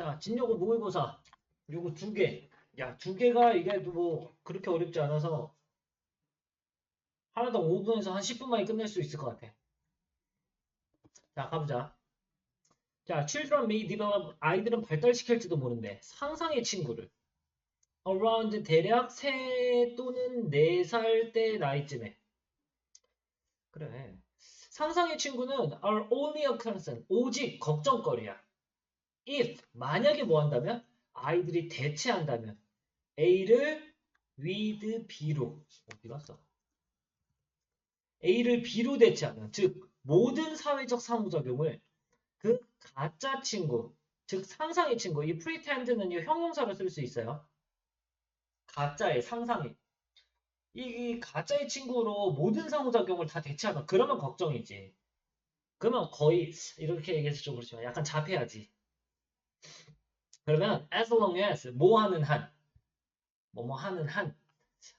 자, 진요고 모의고사. 요거 두 개. 야, 두 개가 이게 뭐 그렇게 어렵지 않아서 하나당 5분에서 한 10분 만에 끝낼 수 있을 것 같아. 자, 가보자. 자, children may develop 아이들은 발달시킬지도 모른대. 상상의 친구를. around 대략 3 또는 4살 때 나이쯤에. 그래. 상상의 친구는 are only a concern. 오직 걱정거리야. If 만약에 뭐 한다면 아이들이 대체한다면 A를 with B로 어디 갔어? A를 B로 대체하면 즉 모든 사회적 상호작용을 그 가짜 친구 즉 상상의 친구 이 pretend는 이 형용사로 쓸 수 있어요. 가짜의 상상의 이, 이 가짜의 친구로 모든 상호작용을 다 대체하면 그러면 걱정이지. 그러면 거의 이렇게 얘기해서 좀 그렇지만 약간 잡해야지. 그러면 as long as 뭐 하는 한 뭐 뭐 하는 한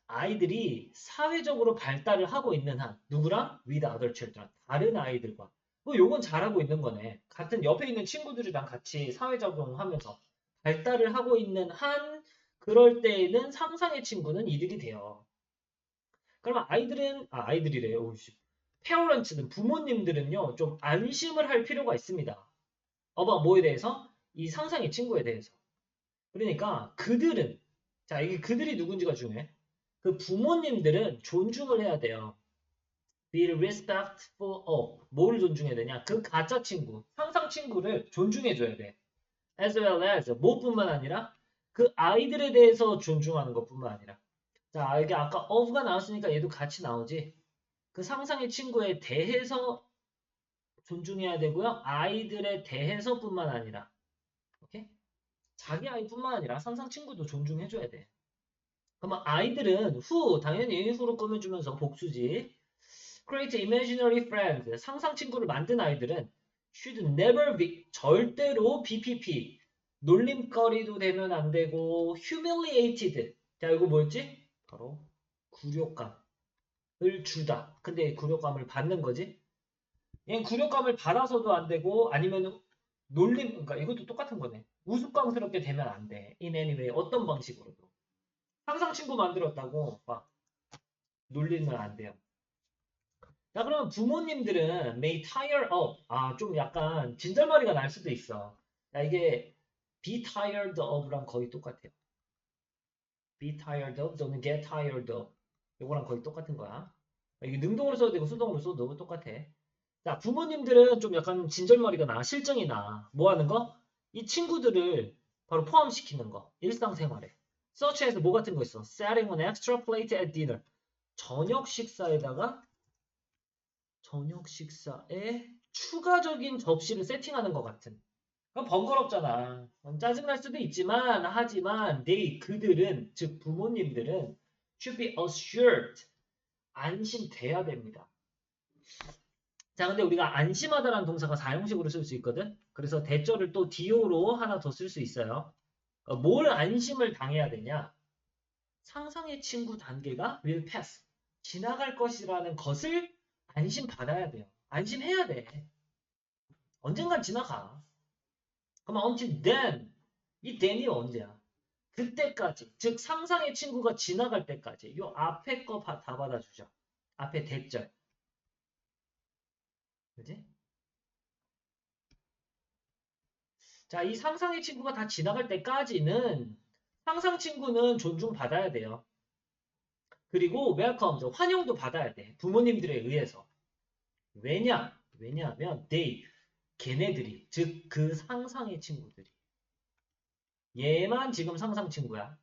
아이들이 사회적으로 발달을 하고 있는 한 누구랑? with other children 다른 아이들과. 뭐 요건 잘하고 있는 거네. 같은 옆에 있는 친구들이랑 같이 사회적용하면서 발달을 하고 있는 한 그럴 때에는 상상의 친구는 이득이 돼요. 그러면 아이들은 아 아이들이래요. 오씨. 페어런츠는 부모님들은요 좀 안심을 할 필요가 있습니다. 어바 뭐에 대해서 이 상상의 친구에 대해서. 그러니까 그들은 자 이게 그들이 누군지가 중요해. 그 부모님들은 존중을 해야 돼요. Be respectful of 뭐를 존중해야 되냐? 그 가짜 친구, 상상 친구를 존중해 줘야 돼. As well as 뭐뿐만 아니라 그 아이들에 대해서 존중하는 것뿐만 아니라 자 이게 아까 of가 나왔으니까 얘도 같이 나오지. 그 상상의 친구에 대해서 존중해야 되고요. 아이들에 대해서뿐만 아니라 오케이? 자기 아이뿐만 아니라 상상 친구도 존중해줘야 돼. 그러면 아이들은 who 당연히 who로 꾸며주면서 복수지. create imaginary friends 상상 친구를 만든 아이들은 should never be 절대로 BPP 놀림거리도 되면 안 되고 humiliated 자 이거 뭐였지? 바로 굴욕감을 주다. 근데 굴욕감을 받는 거지. 얘는 굴욕감을 받아서도 안 되고 아니면 놀림 그러니까 이것도 똑같은 거네. 우스꽝스럽게 되면 안 돼. in any way 어떤 방식으로도. 항상 친구 만들었다고 막 놀리면 안 돼요. 자 그러면 부모님들은 may tire of 아 좀 약간 진절머리가 날 수도 있어. 야 이게 be tired of랑 거의 똑같아요. be tired of 또는 get tired of 이거랑 거의 똑같은 거야. 이게 능동으로 써도 되고 수동으로 써도 똑같아. 자, 부모님들은 좀 약간 진절머리가 나, 실정이 나. 뭐 하는 거? 이 친구들을 바로 포함시키는 거. 일상생활에. 서치에서 뭐 같은 거 있어? Setting an extra plate at dinner. 저녁 식사에다가 저녁 식사에 추가적인 접시를 세팅하는 것 같은. 그건 번거롭잖아. 짜증날 수도 있지만, 하지만, they, 그들은, 즉, 부모님들은 should be assured. 안심돼야 됩니다. 자, 근데 우리가 안심하다라는 동사가 사용식으로 쓸 수 있거든. 그래서 대절을 또 do로 하나 더 쓸 수 있어요. 어, 뭘 안심을 당해야 되냐? 상상의 친구 단계가 will pass. 지나갈 것이라는 것을 안심 받아야 돼요. 안심해야 돼. 언젠간 지나가. 그럼 until then. 이 then이 언제야? 그때까지. 즉 상상의 친구가 지나갈 때까지. 요 앞에 거 다 받아주죠. 앞에 대절. 그지? 자, 이 상상의 친구가 다 지나갈 때까지는 상상 친구는 존중받아야 돼요. 그리고 웰컴, 환영도 받아야 돼. 부모님들에 의해서. 왜냐? 왜냐하면 they, 걔네들이, 즉 그 상상의 친구들이. 얘만 지금 상상 친구야.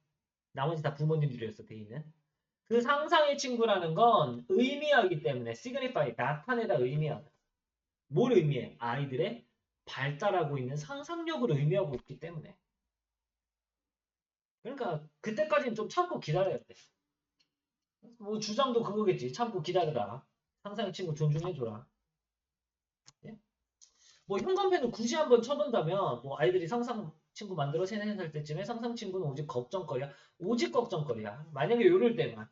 나머지 다 부모님들이었어, 데이는. 그 상상의 친구라는 건 의미하기 때문에 signify, 나타내다 의미하다. 뭘 의미해? 아이들의 발달하고 있는 상상력을 의미하고 있기 때문에. 그러니까 그때까지는 좀 참고 기다려야 돼. 뭐 주장도 그거겠지. 참고 기다려라. 상상의 친구 존중해줘라. 예? 뭐 현관펜을 굳이 한번 쳐본다면 뭐 아이들이 상상 친구 만들어 3, 4살 때쯤에 상상 친구는 오직 걱정거리야. 오직 걱정거리야. 만약에 요럴 때만.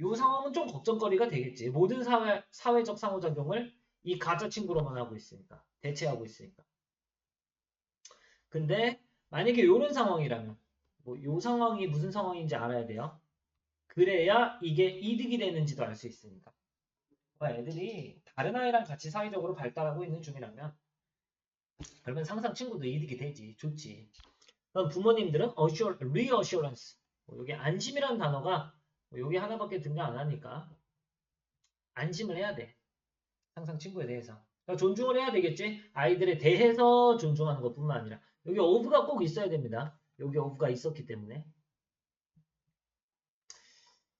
요 상황은 좀 걱정거리가 되겠지. 모든 사회, 사회적 상호작용을 이 가짜 친구로만 하고 있으니까 대체하고 있으니까 근데 만약에 이런 상황이라면 뭐 요 상황이 무슨 상황인지 알아야 돼요. 그래야 이게 이득이 되는지도 알 수 있으니까. 와, 애들이 다른 아이랑 같이 사회적으로 발달하고 있는 중이라면 그러면 상상 친구도 이득이 되지. 좋지. 그럼 부모님들은 reassurance. 뭐 여기 안심이라는 단어가 뭐 여기 하나밖에 등장 안 하니까 안심을 해야 돼. 상상 친구에 대해서. 그러니까 존중을 해야 되겠지. 아이들에 대해서 존중하는 것 뿐만 아니라 여기 of가 꼭 있어야 됩니다. 여기 of가 있었기 때문에.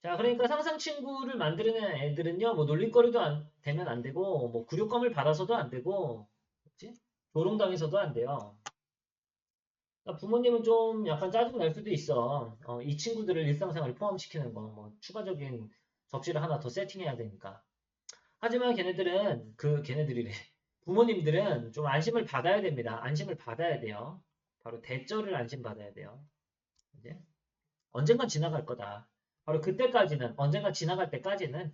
자, 그러니까 상상 친구를 만드는 애들은요, 뭐 놀림거리도 안, 되면 안 되고, 뭐 굴욕감을 받아서도 안 되고, 그치? 조롱당해서도 안 돼요. 그러니까 부모님은 좀 약간 짜증 날 수도 있어. 어, 이 친구들을 일상생활에 포함시키는 거, 뭐 추가적인 접시를 하나 더 세팅해야 되니까. 하지만 걔네들은 그 걔네들이래. 부모님들은 좀 안심을 받아야 됩니다. 안심을 받아야 돼요. 바로 대절을 안심 받아야 돼요. 이제 언젠간 지나갈 거다. 바로 그때까지는 언젠가 지나갈 때까지는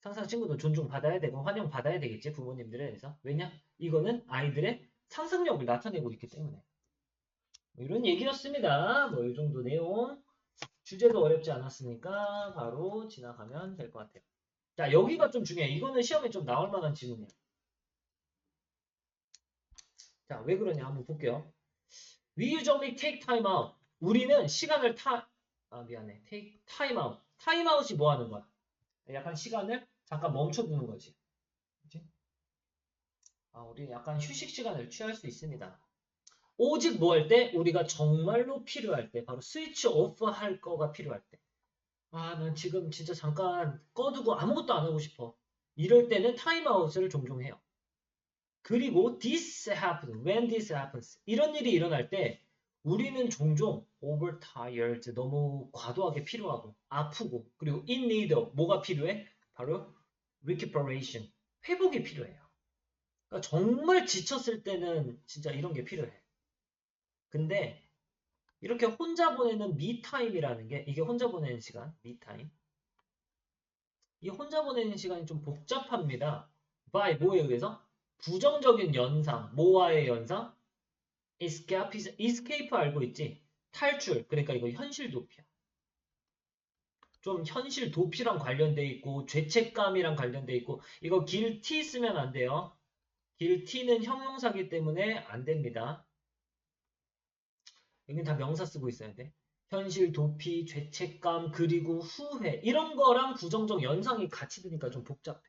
상상 친구도 존중받아야 되고 환영받아야 되겠지 부모님들에 대해서 왜냐 이거는 아이들의 상상력을 나타내고 있기 때문에 뭐 이런 얘기였습니다 뭐 이 정도 내용 주제도 어렵지 않았으니까 바로 지나가면 될 것 같아요 자 여기가 좀 중요해 이거는 시험에 좀 나올 만한 질문이야 자 왜 그러냐 한번 볼게요 We usually take time out 우리는 시간을 타 아 미안해. take time out. time out이 뭐 하는 거야? 약간 시간을 잠깐 멈춰두는 거지. 그치? 아, 우리 약간 휴식 시간을 취할 수 있습니다. 오직 뭐 할 때? 우리가 정말로 필요할 때, 바로 스위치 오프 할 거가 필요할 때. 아, 난 지금 진짜 잠깐 꺼두고 아무것도 안 하고 싶어. 이럴 때는 타임아웃을 종종 해요. 그리고 this happens, when this happens. 이런 일이 일어날 때 우리는 종종 overtired, 너무 과도하게 필요하고 아프고 그리고 in need of, 뭐가 필요해? 바로 recuperation, 회복이 필요해요. 그러니까 정말 지쳤을 때는 진짜 이런 게 필요해. 근데 이렇게 혼자 보내는 미타임이라는 게 이게 혼자 보내는 시간, 미타임. 이 혼자 보내는 시간이 좀 복잡합니다. by 뭐에 의해서? 부정적인 연상, 뭐와의 연상? escape, escape 알고 있지? 탈출. 그러니까 이거 현실 도피야. 좀 현실 도피랑 관련돼 있고 죄책감이랑 관련돼 있고 이거 guilty 쓰면 안 돼요. guilty는 형용사기 때문에 안 됩니다. 여기 다 명사 쓰고 있어야 돼. 현실 도피, 죄책감, 그리고 후회 이런 거랑 부정적 연상이 같이 드니까 좀 복잡해.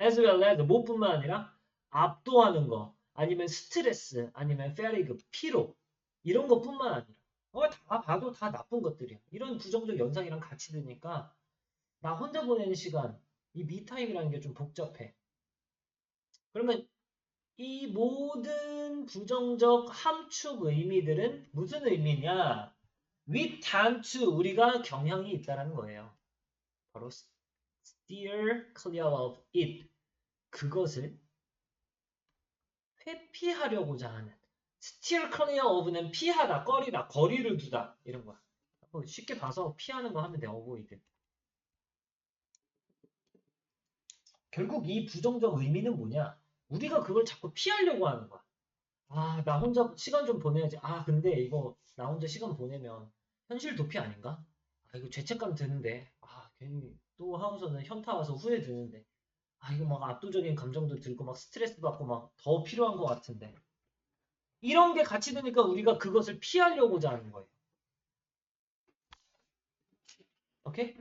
as well as 뭐뿐만 아니라 압도하는 거, 아니면 스트레스, 아니면 페리그, 피로 이런 것뿐만 아니라 어, 다 봐도 다 나쁜 것들이야. 이런 부정적 연상이랑 같이 드니까 나 혼자 보내는 시간, 이 미타임이라는 게 좀 복잡해. 그러면 이 모든 부정적 함축 의미들은 무슨 의미냐? To 우리가 경향이 있다라는 거예요. 바로 steer clear of it. 그것을 회피하려고자 하는 steer clear of는 피하다, 꺼리다, 거리를 두다 이런 거야. 뭐 쉽게 봐서 피하는 거 하면 돼. avoid. 결국 이 부정적 의미는 뭐냐? 우리가 그걸 자꾸 피하려고 하는 거야. 아, 나 혼자 시간 좀 보내야지. 아, 근데 이거 나 혼자 시간 보내면 현실 도피 아닌가? 아, 이거 죄책감 드는데. 아, 괜히 또 하고서는 현타 와서 후회 드는데. 아, 이거 막 압도적인 감정도 들고 막 스트레스 받고 막 더 필요한 것 같은데. 이런 게 같이 드니까 우리가 그것을 피하려고자 하는 거예요. 오케이?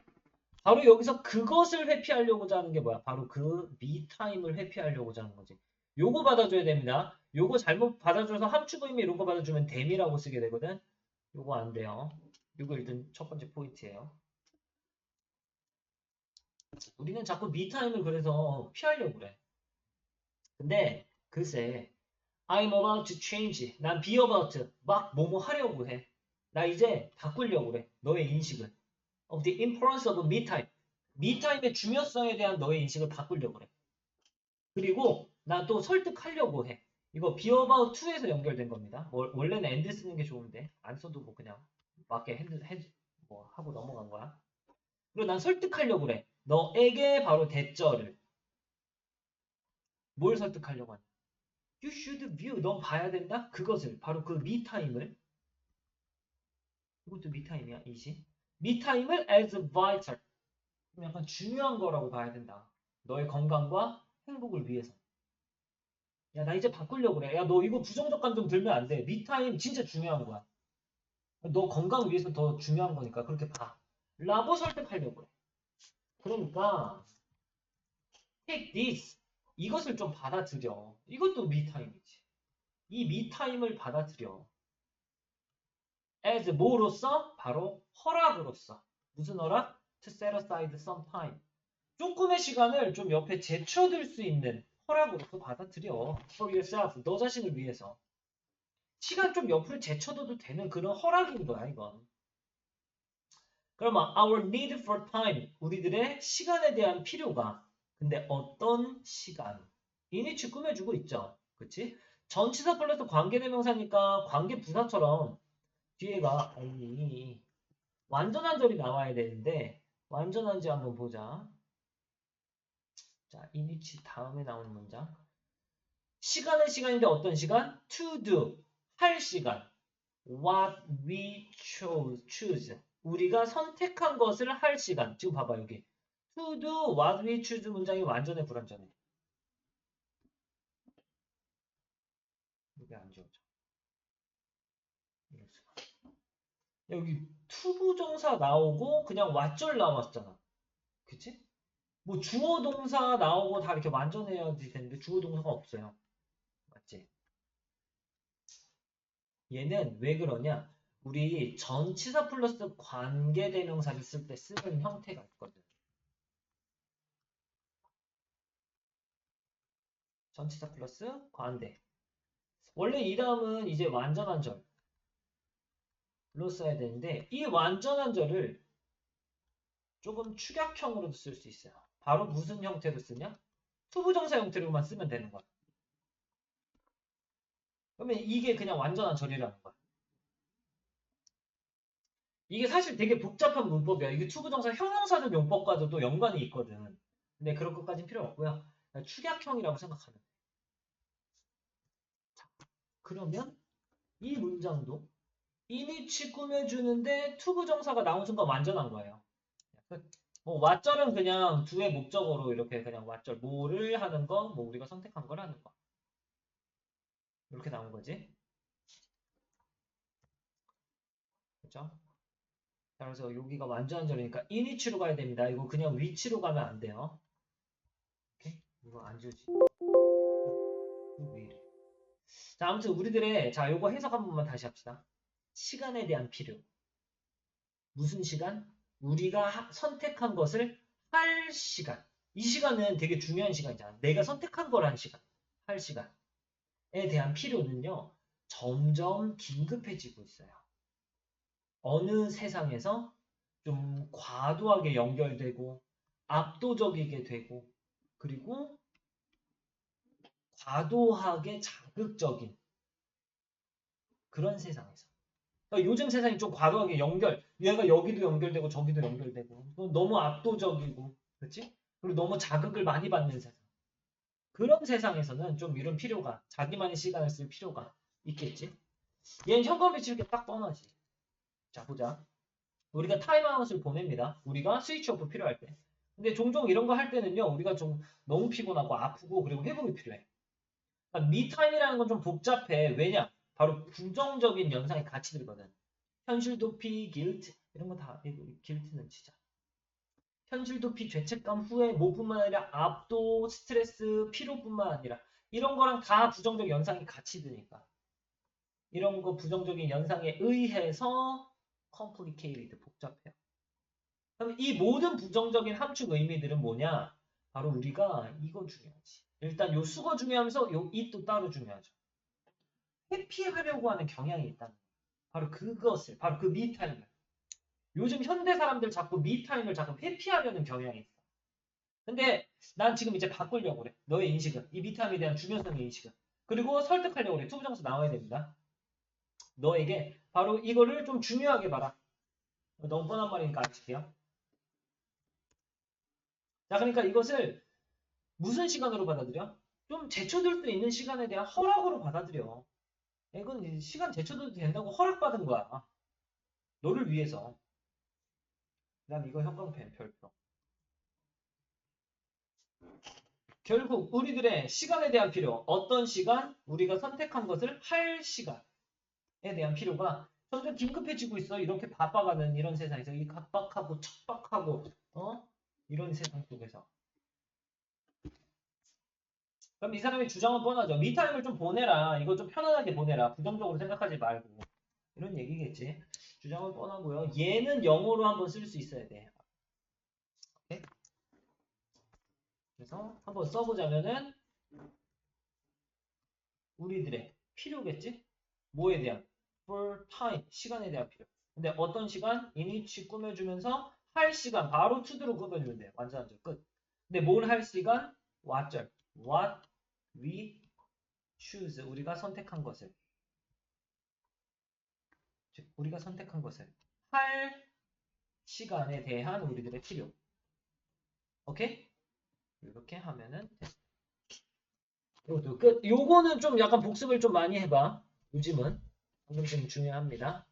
바로 여기서 그것을 회피하려고자 하는 게 뭐야? 바로 그 미타임을 회피하려고자 하는 거지. 요거 받아줘야 됩니다. 요거 잘못 받아줘서 함축 의미 이런 거 받아주면 댐이라고 쓰게 되거든. 요거 안 돼요. 요거 일단 첫 번째 포인트예요. 우리는 자꾸 미타임을 그래서 피하려고 그래. 근데 글쎄 I'm about to change. 난 be about 막 뭐뭐 하려고 해. 나 이제 바꾸려고 그래. 너의 인식을. Of the importance of me time. me time의 중요성에 대한 너의 인식을 바꾸려고 그래. 그리고 난또 설득하려고 해. 이거 be about to에서 연결된 겁니다. 월- 원래는 and 쓰는 게 좋은데 안 써도 뭐 그냥 맞게 핸드 뭐 하고 넘어간 거야. 그리고 난 설득하려고 그래. 너에게 바로 대절을 뭘 설득하려고 하냐? You should view. 넌 봐야 된다. 그것을 바로 그 time을 이것도 time이야. 이시. Time을 as vital. 좀 약간 중요한 거라고 봐야 된다. 너의 건강과 행복을 위해서. 야, 나 이제 바꾸려고 그래. 야, 너 이거 부정적 감정 들면 안 돼. time 진짜 중요한 거야. 너 건강 위해서 더 중요한 거니까 그렇게 봐. 라고 설득하려고 해. 그러니까 take this 이것을 좀 받아들여. 이것도 미타임이지. 이 미타임을 받아들여. As 뭐로서? 바로 허락으로서. 무슨 허락? to set aside some time. 조금의 시간을 좀 옆에 제쳐둘 수 있는 허락으로서 받아들여. for yourself. 너 자신을 위해서. 시간 좀 옆으로 제쳐둬도 되는 그런 허락인 거야, 이건. 그러면 our need for time. 우리들의 시간에 대한 필요가 근데 어떤 시간? 이니치 꾸며주고 있죠. 그치? 전치사 플러스 관계대명사니까 관계 부사처럼 뒤에가 아니 완전한 절이 나와야 되는데 완전한지 한번 보자. 자, 이니치 다음에 나오는 문장. 시간은 시간인데 어떤 시간? to do. 할 시간. what we chose. choose. 우리가 선택한 것을 할 시간. 지금 봐봐 여기. to do what we choose 문장이 완전해 불완전해? 이게 안 지워져. 이럴 수가. 여기 투부정사 나오고 그냥 왓절 나왔잖아. 그치? 뭐 주어 동사 나오고 다 이렇게 완전해야지 되는데 주어 동사가 없어요. 맞지? 얘는 왜 그러냐? 우리 전치사 플러스 관계 대명사를 쓸 때 쓰는 형태가 있거든. 전치사 플러스 관대. 원래 이 다음은 이제 완전한 절 로 써야 되는데 이 완전한 절을 조금 축약형으로도 쓸 수 있어요. 바로 무슨 형태로 쓰냐? 투부정사 형태로만 쓰면 되는 거야. 그러면 이게 그냥 완전한 절이라는 거야. 이게 사실 되게 복잡한 문법이야. 이게 투부정사 형용사적 용법과도 연관이 있거든. 근데 그런 것까지는 필요 없고요. 축약형이라고 생각하면 돼. 자, 그러면 이 문장도 이니치 꾸며주는데 투부 정사가 나온 순간 완전한 거예요. 뭐 왓절은 그냥 두의 목적어로 이렇게 그냥 왓절 뭐를 하는 거, 뭐 우리가 선택한 걸 하는 거 이렇게 나온 거지. 그렇죠? 자, 그래서 여기가 완전한 절이니까 이니치로 가야 됩니다. 이거 그냥 위치로 가면 안 돼요. 오케이? 이거 안. 왜 이래? 자, 아무튼 우리들의 자, 요거 해석 한 번만 다시 합시다. 시간에 대한 필요. 무슨 시간? 우리가 하- 선택한 것을 할 시간. 이 시간은 되게 중요한 시간이잖아. 내가 선택한 걸 한 시간. 할 시간에 대한 필요는요. 점점 긴급해지고 있어요. 어느 세상에서 좀 과도하게 연결되고 압도적이게 되고 그리고 과도하게 자극적인 그런 세상에서 그러니까 요즘 세상이 좀 과도하게 연결 얘가 여기도 연결되고 저기도 연결되고. 또 너무 압도적이고 그렇지? 그리고 너무 자극을 많이 받는 세상. 그런 세상에서는 좀 이런 필요가 자기만의 시간을 쓸 필요가 있겠지? 얘는 현관 배치 이렇게 딱 뻔하지. 자 보자. 우리가 타임아웃을 보냅니다. 우리가 스위치 오프 필요할 때. 근데 종종 이런 거 할 때는요 우리가 좀 너무 피곤하고 아프고 그리고 회복이 필요해. 그러니까 미타임이라는 건 좀 복잡해. 왜냐 바로 부정적인 연상이 같이 들거든. 현실 도피, 길트 이런 거 다 길트는 진짜. 현실 도피, 죄책감, 후회, 뭐뿐만 아니라 압도, 스트레스, 피로뿐만 아니라 이런 거랑 다 부정적 연상이 같이 드니까 이런 거 부정적인 연상에 의해서 complicated 복잡해요. 그럼 이 모든 부정적인 함축 의미들은 뭐냐? 바로 우리가 이거 중요하지. 일단 요 수거 중요하면서 요 it도 따로 중요하죠. 회피하려고 하는 경향이 있다는 거예요. 바로 그것을, 바로 그 미타임을. 요즘 현대 사람들 자꾸 미타임을 자꾸 회피하려는 경향이 있어. 근데 난 지금 이제 바꾸려고 그래. 너의 인식은. 이 미타임에 대한 중요성의 인식은. 그리고 설득하려고 그래. 투부정사 나와야 됩니다. 너에게 바로 이거를 좀 중요하게 봐라. 너무 뻔한 말이니까 아실게요. 자, 그러니까 이것을 무슨 시간으로 받아들여? 좀 제쳐둘 수 있는 시간에 대한 허락으로 받아들여. 이건 시간 제쳐둬도 된다고 허락받은 거야. 너를 위해서. 그다음 이거 형광펜 별표. 결국 우리들의 시간에 대한 필요, 어떤 시간, 우리가 선택한 것을 할 시간에 대한 필요가 점점 긴급해지고 있어. 이렇게 바빠가는 이런 세상에서 이 각박하고 척박하고 어 이런 세상 속에서. 그럼 이 사람의 주장은 뻔하죠. 미타임을 좀 보내라. 이거 좀 편안하게 보내라. 부정적으로 생각하지 말고. 이런 얘기겠지. 주장은 뻔하고요. 얘는 영어로 한번 쓸 수 있어야 돼. 오케이? 그래서 한번 써보자면은 우리들의 필요겠지? 뭐에 대한? for time, 시간에 대한 필요. 근데 어떤 시간? inich 꾸며주면서 할 시간, 바로 to도로 꾸며주면 돼. 완전 완전 끝. 근데 뭘 할 시간? what절. what we choose. 우리가 선택한 것을. 즉, 우리가 선택한 것을. 할 시간에 대한 우리들의 필요. 오케이? 이렇게 하면은 돼. 이것도 끝. 요거는 좀 약간 복습을 좀 많이 해봐. 요즘은. 방금 좀 중요합니다.